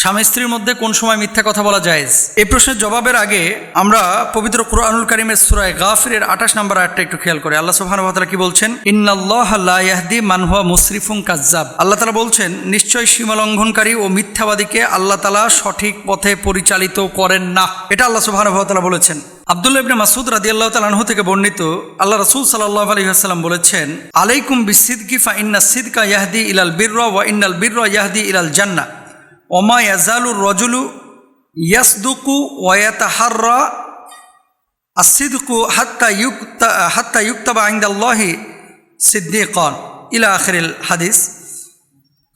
স্বামী স্ত্রীর মধ্যে কোন সময় মিথ্যা কথা বলা জায়েজ? এই প্রশ্নের জবাবের আগে আমরা পবিত্র কুরআনুল কারিমের সুরায় গাফিরের আঠাশ নম্বর আয়াতটা একটু খেয়াল করে। আল্লাহ তাআলা কি বলছেন? ইন্নাল্লাহ লা ইয়াহদি মান হুয়া মুসরিফুন কাজ্জাব। আল্লাহ তাআলা বলছেন, নিশ্চয় সীমালঙ্ঘনকারী ও মিথ্যাবাদীকে আল্লাহ তাআলা সঠিক পথে পরিচালিত করেন না। এটা আল্লাহ তাআলা বলেছেন। আব্দুল্লাহ ইবনে মাসুদ রাদিয়াল্লাহু তাআলা আনহু থেকে বর্ণিত, আল্লাহ রাসূল সাল্লাল্লাহু আলাইহি ওয়াসাল্লাম বলেছেন, আলাইকুম বিসিদকি ফা ইন্না সিদকা ইয়াহদি ইলাল বিররা ওয়া ইন্নাল বিররা ইয়াহদি ইলাল জান্নাহ। ওমা ইয়াজালুর রজুলু ইয়াসদুকু ওয়াতাহাররা আসিদকু হাত্তা ইউক্তা, হাত্তা ইউক্তাবা আইন্দাল্লাহি সিদ্দিকন। ইলা আখরিল হাদিস।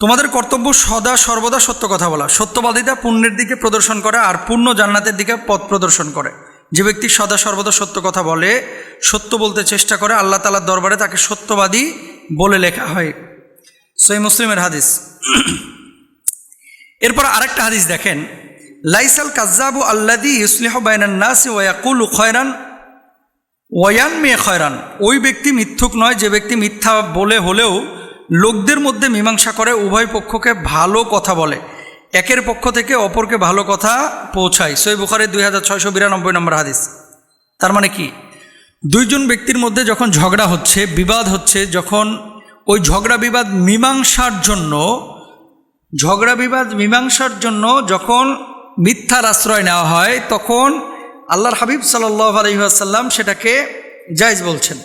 তোমাদের কর্তব্য সদা সর্বদা সত্য কথা বলা। সত্যবাদিতা পুণ্যের দিকে প্রদর্শন করে আর পূর্ণ জান্নাতের দিকে পথ প্রদর্শন করে। যে ব্যক্তি সদা সর্বদা সত্য কথা বলে, সত্য বলতে চেষ্টা করে, আল্লাহ তালার দরবারে তাকে সত্যবাদী বলে লেখা হয়। সই মুসলিমের হাদিস। এরপর আরেকটা হাদিস দেখেন, লাইসাল কাজাবু আল্লাদি ইসলিহ বাইনান নাসি ওয়াকুল খয়রান ওয়ান মেয়ে খয়রান। ওই ব্যক্তি মিথ্যুক নয়, যে ব্যক্তি মিথ্যা বলে হলেও লোকদের মধ্যে মীমাংসা করে, উভয় পক্ষকে ভালো কথা বলে। একের পক্ষ থেকে অপরকে ভালো কথা পৌঁছায়। সই বুখারে দুই হাজার ছয়শো বিরানব্বই নম্বর হাদিস। তার মানে কি? দুইজন ব্যক্তির মধ্যে যখন ঝগড়া হচ্ছে, বিবাদ হচ্ছে, যখন ওই ঝগড়া বিবাদ মীমাংসার জন্য ঝগড়া, বিবাদ, মীমাংসার জন্য যখন মিথ্যার আশ্রয় নেওয়া হয়, তখন আল্লাহর হাবিব সাল্লাহ আলহিহাসাল্লাম সেটাকে জায়জ বলছেন।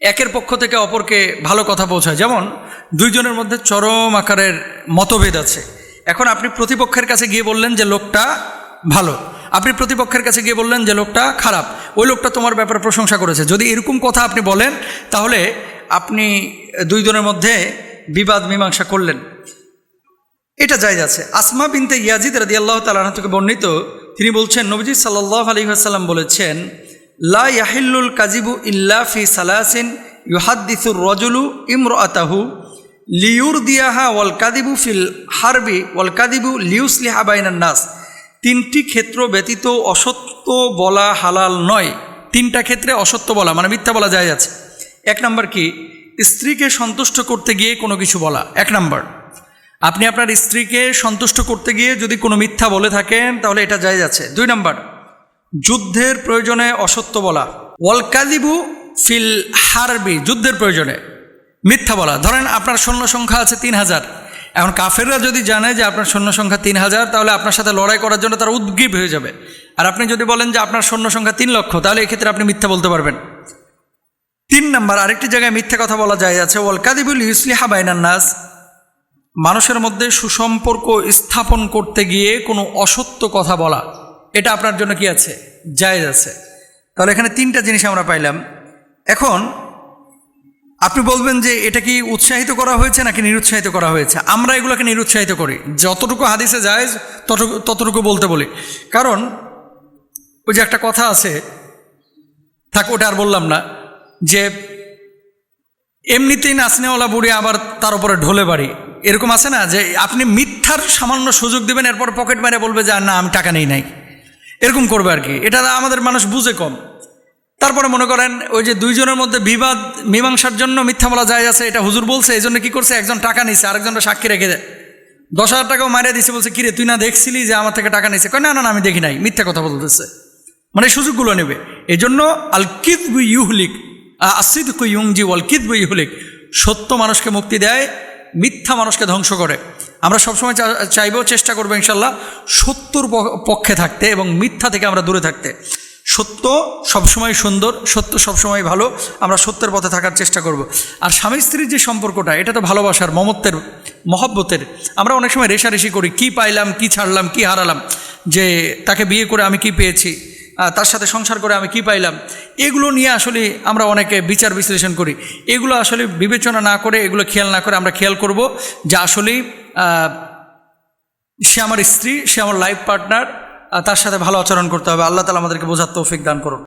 একের পক্ষ থেকে অপরকে ভালো কথা পৌঁছায় যেমন, দুইজনের মধ্যে চরম আকারের মতভেদ আছে। এখন আপনি প্রতিপক্ষের কাছে গিয়ে বললেন যে লোকটা ভালো। আপনি প্রতিপক্ষের কাছে গিয়ে বললেন যে লোকটা খারাপ। ওই লোকটা তোমার ব্যাপারে প্রশংসা করেছে। যদি এরকম কথা আপনি বলেন, তাহলে আপনি দুইজনের মধ্যে বিবাদ, মীমাংসা করলেন। এটা যাই আছে আসমা বিনতে ইয়াজিদ রাদি আল্লাহ তালাহ থেকে বর্ণিত, তিনি বলছেন, নবজি সাল্লাহ আলী আসাল্লাম বলেছেন, লা ইয়াহিল্লুল কাজিবু ইল্লা ফি সালাসিন ইউহাদ্দিসুর রজুলু ইমর আতাহু লিউর দিয়াহা ওয়াল কাদিবু ফিল হারবি ওয়াল কাদিবু লিউসলিহা বাইনান নাস। তিনটি ক্ষেত্র ব্যতীত অসত্য বলা হালাল নয়। তিনটা ক্ষেত্রে অসত্য বলা মানে মিথ্যা বলা যায় আছে এক নম্বর কি? স্ত্রীকে সন্তুষ্ট করতে গিয়ে কোনো কিছু বলা। এক নম্বর, আপনি আপনার স্ত্রীকে সন্তুষ্ট করতে গিয়ে যদি কোনো মিথ্যা বলে থাকেন, তাহলে এটা যায় যাচ্ছে দুই নম্বর, যুদ্ধের প্রয়োজনে অসত্য বলা। ওয়াল কাদিবু ফিল হারবি, যুদ্ধের প্রয়োজনে মিথ্যা বলা। ধরেন আপনার সৈন্য সংখ্যা আছে তিন হাজার। এখন কাফেররা যদি জানে যে আপনার সৈন্য সংখ্যা তিন হাজার, তাহলে আপনার সাথে লড়াই করার জন্য তারা উদ্গ্রীব হয়ে যাবে। আর আপনি যদি বলেন যে আপনার সৈন্য সংখ্যা তিন লক্ষ, তাহলে এক্ষেত্রে আপনি মিথ্যা বলতে পারবেন। তিন নম্বর, আরেকটি জায়গায় মিথ্যা কথা বলা যায় আছে, ওয়াল কাদিবুল ইউসলিহা বাইনান নাস। মানুষের মধ্যে সুসম্পর্ক স্থাপন করতে গিয়ে কোনো অসত্য কথা বলা, এটা আপনার জন্য কি আছে? জায়েজ আছে। তাহলে এখানে তিনটা জিনিস আমরা পাইলাম। এখন, আপনি বলবেন যে এটা কি উৎসাহিত করা হয়েছে নাকি নিরুৎসাহিত করা হয়েছে? আমরা এগুলোকে নিরুৎসাহিত করি। যতটুকু হাদিসে যায় ততটুকু ততটুকু বলতে বলি। কারণ, ওই যে একটা কথা আছে, থাক, ওটা আর বললাম না। যে এমনিতেই নাচনেওয়ালা বুড়ি আবার তার উপরে ঢোলে বাড়ি। এরকম আছে না যে আপনি মিথ্যার সামান্য সুযোগ দেবেন, এরপর পকেট মেরে বলবে যে না, আমি টাকা নেই নাই। এরকম করবে আর কি। এটা আমাদের মানুষ বুঝে কম। তারপরে মনে করেন, ওই যে দুইজনের মধ্যে বিবাদ, মীমাংসার জন্য মিথ্যা বলা যায় আছে, এটা হুজুর বলছে এই জন্য কী করছে? একজন টাকা নিছে আরেকজনটা সাক্ষী রেখে দেয়। দশ হাজার টাকাও মারিয়ে দিছে, বলছে, কিরে, তুই না দেখছিলি যে আমার থেকে টাকা নিছে? কয়, না না আমি দেখি নাই। মিথ্যা কথা বলতেছে। মানে সুযোগগুলো নেবে। এই জন্য আল বু ইউহলিক আসিদ কু ইউংজি ওয়াল কিদ বু ইউহলিক সত্য মানুষকে মুক্তি দেয়, মিথ্যা মানুষকে ধ্বংস করে। আমরা সবসময় চাইব, চেষ্টা করব ইনশাল্লাহ সত্যর পক্ষে থাকতে এবং মিথ্যা থেকে আমরা দূরে থাকতে। সত্য সবসময় সুন্দর, সত্য সবসময় ভালো, আমরা সত্যের পথে থাকার চেষ্টা করব। আর স্বামী স্ত্রীর যে সম্পর্কটা, এটা তো ভালোবাসার, মমত্বের, মহব্বতের। আমরা অনেক সময় রেশারেশি করি, কি পাইলাম, কি ছাড়লাম, কি হারালাম, যে তাকে বিয়ে করে আমি কি পেয়েছি? তার সাথে সংসার করে আমি কি পাইলাম? এগুলো নিয়ে আসলে আমরা অনেকে বিচার বিশ্লেষণ করি। এগুলো আসলে বিবেচনা না করে, এগুলো খেয়াল না করে আমরা খেয়াল করব যে আসলেই সে আমার স্ত্রী, সে আমার লাইফ পার্টনার তার সাথে ভালো আচরণ করতে হবে। আল্লাহ তালা আমাদেরকে বোঝার তৌফিক দান করুন।